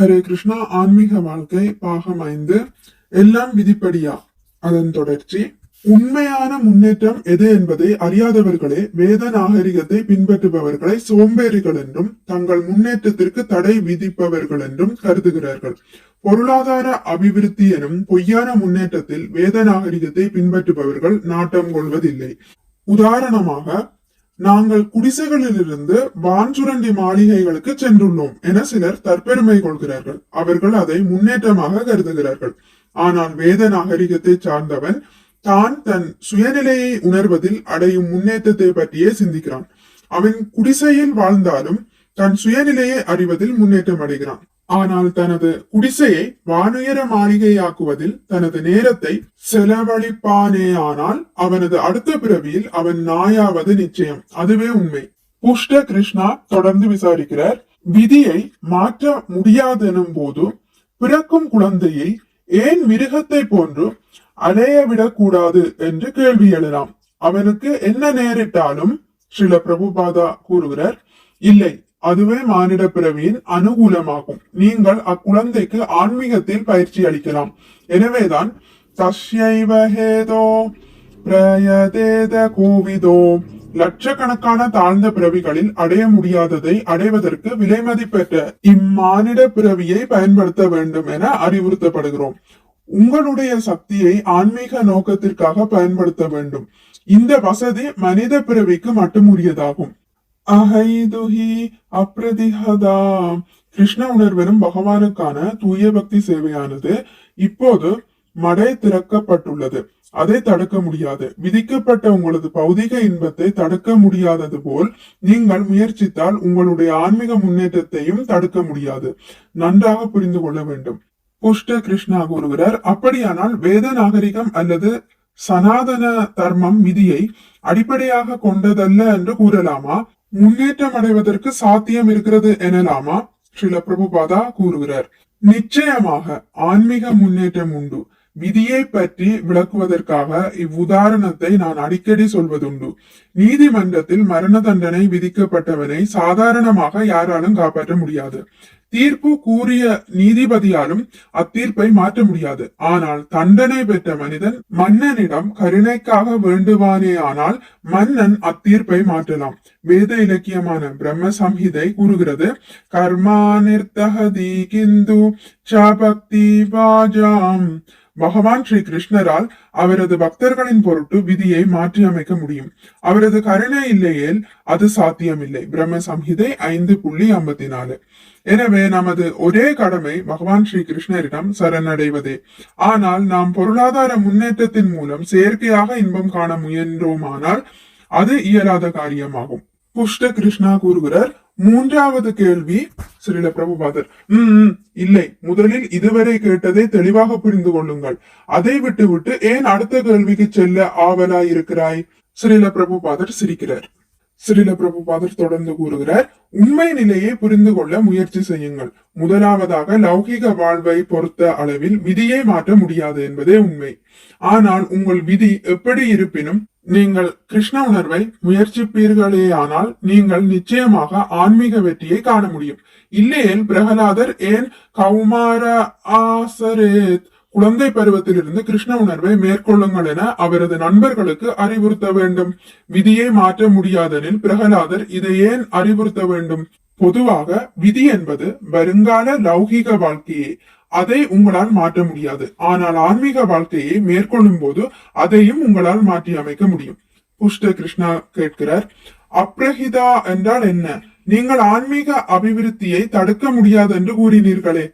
ஹரே கிருஷ்ணா ஆன்மீக வாழ்க்கை பாகம் ஐந்து. எல்லாம் விதிப்படியா? அதன் தொடர்ச்சி. உண்மையான முன்னேற்றம் எது என்பதை அறியாதவர்களே வேத நாகரிகத்தை பின்பற்றுபவர்களை சோம்பேறிகள் என்றும் தங்கள் முன்னேற்றத்திற்கு தடை விதிப்பவர்கள் என்றும் கருதுகிறார்கள். பொருளாதார அபிவிருத்தி எனும் பொய்யான முன்னேற்றத்தில் வேத நாகரிகத்தை பின்பற்றுபவர்கள் நாட்டம் கொள்வதில்லை. உதாரணமாக நாங்கள் குடிசைகளிலிருந்து வான்சுரண்டி மாளிகைகளுக்கு சென்றுள்ளோம் என சிலர் தற்பெருமை கொள்கிறார்கள். அவர்கள் அதை முன்னேற்றமாக கருதுகிறார்கள். ஆனால் வேத நாகரிகத்தை சார்ந்தவன் தான் தன் சுயநிலையை உணர்வதில் அடையும் முன்னேற்றத்தை பற்றியே சிந்திக்கிறான். அவன் குடிசையில் வாழ்ந்தாலும் தன் சுயநிலையை அறிவதில் முன்னேற்றம் அடைகிறான். ஆனால் தனது குடிசையை வானுயர மாளிகையாக்குவதில் தனது நேரத்தை செலவழிப்பானேயானால் அவனது அடுத்த பிறவியில் அவன் நாயாவது நிச்சயம். அதுவே உண்மை. புஷ்ட கிருஷ்ணா தொடர்ந்து விசாரிக்கிறார். விதியை மாற்ற முடியாதெனும் போது பிறக்கும் குழந்தையை ஏன் மிருகத்தை போன்று அலைய விடக்கூடாது என்று கேள்வி எழலாம் அவனுக்கு என்ன நேரிட்டாலும் ஸ்ரீல பிரபுபாதா கூறுகிறார் இல்லை அதுவே மானிட பிறவியின் அனுகூலமாகும். நீங்கள் அக்குழந்தைக்கு ஆன்மீகத்தில் பயிற்சி அளிக்கலாம். எனவேதான் தஸ்யைவ ஹேதோ பிரயதேத கோவிதோ. லட்சக்கணக்கான தாழ்ந்த பிறவிகளில் அடைய முடியாததை அடைவதற்கு விலை மதிப்பெற்ற இம்மானிட பிறவியை பயன்படுத்த வேண்டும் என அறிவுறுத்தப்படுகிறோம். உங்களுடைய சக்தியை ஆன்மீக நோக்கத்திற்காக பயன்படுத்த வேண்டும். இந்த வசதி மனித பிறவிக்கு மட்டும் உரியதாகும். அஹைதுஹி அப்ரதிஹதாம் கிருஷ்ண உணர்வெனும் பகவானுக்கான தூய பக்தி சேவையானது இப்போது மடை திறக்கப்பட்டுள்ளது. அதை தடுக்க முடியாது. விதிக்கப்பட்ட உங்களது பௌதிக இன்பத்தை தடுக்க முடியாதது போல் நீங்கள் முயற்சித்தால் உங்களுடைய ஆன்மீக முன்னேற்றத்தையும் தடுக்க முடியாது. நன்றாக புரிந்து கொள்ள வேண்டும். புஷ்ட கிருஷ்ணா கூறுகிறார் அப்படியானால் வேத நாகரிகம் அல்லது சனாதன தர்மம் விதியை அடிப்படையாக கொண்டதல்ல என்று கூறலாமா? முன்னேற்றம் அடைவதற்கு சாத்தியம் இருக்கிறது எனலாமா ஸ்ரீல பிரபுபாதா கூறுகிறார். நிச்சயமாக ஆன்மீக முன்னேற்றம் உண்டு. விதியை பற்றி விளக்குவதற்காக இவ்வுதாரணத்தை நான் அடிக்கடி சொல்வதுண்டு. நீதிமன்றத்தில் மரண தண்டனை விதிக்கப்பட்டவனை சாதாரணமாக யாராலும் காப்பாற்ற முடியாது. தீர்ப்பு கூறிய நீதிபதியாலும் அத்தீர்ப்பை மாற்ற முடியாது. ஆனால் தண்டனை பெற்ற மனிதன் மன்னனிடம் கருணைக்காக வேண்டுவானே ஆனால் மன்னன் அத்தீர்ப்பை மாற்றலாம். வேத இலக்கியமான பிரம்ம சம்ஹிதை கூறுகிறது கர்மானிர்தகதி கிந்து சபக்தி பகவான் ஸ்ரீ கிருஷ்ணரால் அவரது பக்தர்களின் பொருட்டு விதியை மாற்றி அமைக்க முடியும். அவரது கருணை இல்லையேல் அது சாத்தியமில்லை. பிரம்ம சம்ஹிதை ஐந்து புள்ளி ஐம்பத்தி நாலு எனவே நமது ஒரே கடமை பகவான் ஸ்ரீ கிருஷ்ணரிடம் சரணடைவதே. ஆனால் நாம் பொருளாதார முன்னேற்றத்தின் மூலம் செயற்கையாக இன்பம் காண முயன்றோமானால் அது இயலாத காரியமாகும். புஷ்ட கிருஷ்ணா கூறுகிறார் மூன்றாவது கேள்வி ஸ்ரீல பிரபுபாதர். உம் இல்லை. முதலில் இதுவரை கேட்டதை தெளிவாக புரிந்து கொள்ளுங்கள். அதை விட்டுவிட்டு ஏன் அடுத்த கேள்விக்கு செல்ல ஆவலாய் இருக்கிறாய் ஸ்ரீல பிரபுபாதர் சிரிக்கிறார். ஸ்ரீல பிரபுபாதர் தொடர்ந்து கூறுகிறார் உண்மை நிலையை புரிந்து கொள்ள முயற்சி செய்யுங்கள். முதலாவதாக லௌகிக வாழ்வை பொறுத்த அளவில் விதியை மாற்ற முடியாது என்பதே உண்மை. ஆனால் உங்கள் விதி எப்படி இருப்பினும் நீங்கள் கிருஷ்ண உணர்வை முயற்சிப்பீர்களேயானால் நீங்கள் நிச்சயமாக ஆன்மீக வெற்றியை காண முடியும். இல்லையேல் பிரகலாதர் ஏன் கௌமார ஆசரேத் குழந்தை பருவத்திலிருந்து கிருஷ்ண உணர்வை மேற்கொள்ளுங்கள் என அவரது நண்பர்களுக்கு அறிவுறுத்த வேண்டும். விதியை மாற்ற முடியாதனில் பிரகலாதர் இதை ஏன் அறிவுறுத்த வேண்டும்? பொதுவாக விதி என்பது வருங்கால லௌகிக வாழ்க்கையே அதை உங்களால் மாற்ற முடியாது. ஆனால் ஆன்மீக வாழ்க்கையை மேற்கொள்ளும் போது அதையும் உங்களால் மாற்றி அமைக்க முடியும். புஷ்ட கிருஷ்ணா கேட்கிறார் அப்ரஹிதா என்றால் என்ன? நீங்கள் ஆன்மீக அபிவிருத்தியை தடுக்க முடியாது என்று கூறினீர்களே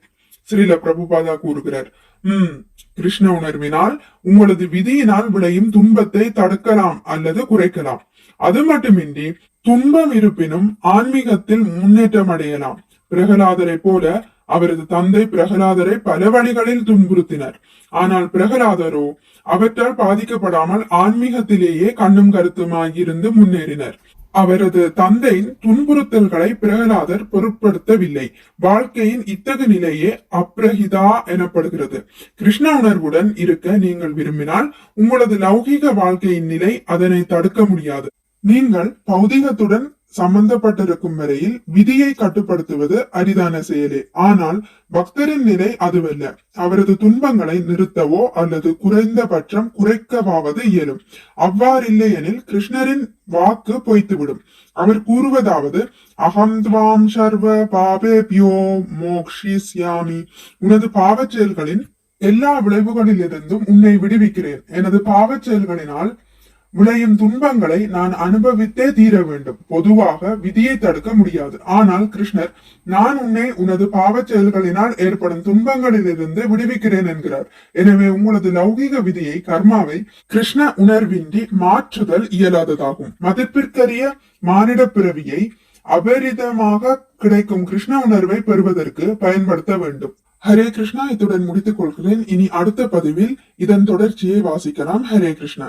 ஸ்ரீல பிரபுபாதா கூறுகிறார். உம் கிருஷ்ண உணர்வினால் உங்களது விதியினால் விளையும் துன்பத்தை தடுக்கலாம் அல்லது குறைக்கலாம். அது மட்டுமின்றி துன்பம் இருப்பினும் ஆன்மீகத்தில் முன்னேற்றம் அடையலாம். பிரகலாதரை போல அவரது தந்தை பிரகலாதரை பல வழிகளில் துன்புறுத்தினர். ஆனால் பிரகலாதரோ அவற்றால் பாதிக்கப்படாமல் ஆன்மீகத்திலேயே கண்ணும் கருத்துமாயிருந்து முன்னேறினர். அவரது தந்தையின் துன்புறுத்தல்களை பிரகலாதர் பொருட்படுத்தவில்லை. வாழ்க்கையின் இத்தகு நிலையே அப்ரஹிதா எனப்படுகிறது. கிருஷ்ண உணர்வுடன் இருக்க நீங்கள் விரும்பினால் உங்களது லௌகீக வாழ்க்கையின் நிலை அதனை தடுக்க முடியாது. நீங்கள் பௌதிகத்துடன் சம்பந்தப்பட்டிருக்கும் வரையில் விதியை கட்டுப்படுத்துவது அரிதான செயலே. ஆனால் பக்தரின் நிலை அதுவல்ல. அவரது துன்பங்களை நிறுத்தவோ அல்லது குறைந்தபட்சம் குறைக்கவாவது இயலும். அவ்வாறில்லையெனில் கிருஷ்ணரின் வாக்கு பொய்த்துவிடும். அவர் கூறுவதாவது அகம் துவாம் சர்வ பாபே பாபேபியோ மோக்ஷிஸ்யாமி உனது பாவச் செயல்களின் எல்லா விளைவுகளிலிருந்தும் உன்னை விடுவிக்கிறேன். எனது பாவச் செயல்களினால் விளையும் துன்பங்களை நான் அனுபவித்தே தீர வேண்டும். பொதுவாக விதியை தடுக்க முடியாது. ஆனால் கிருஷ்ணர் நான் உன்னை உனது பாவச் செயல்களினால் ஏற்படும் துன்பங்களிலிருந்து விடுவிக்கிறேன் என்கிறார். எனவே உங்களது லௌகிக விதியை கர்மாவை கிருஷ்ண உணர்வின்றி மாற்றுதல் இயலாததாகும். மதிப்பிற்கரிய மானிட பிறவியை அபரிதமாக கிடைக்கும் கிருஷ்ண உணர்வை பெறுவதற்கு பயன்படுத்த வேண்டும். ஹரே கிருஷ்ணா இத்துடன் முடித்துக் கொள்கிறேன். இனி அடுத்த பதிவில் இதன் தொடர்ச்சியை வாசிக்கலாம். ஹரே கிருஷ்ணா.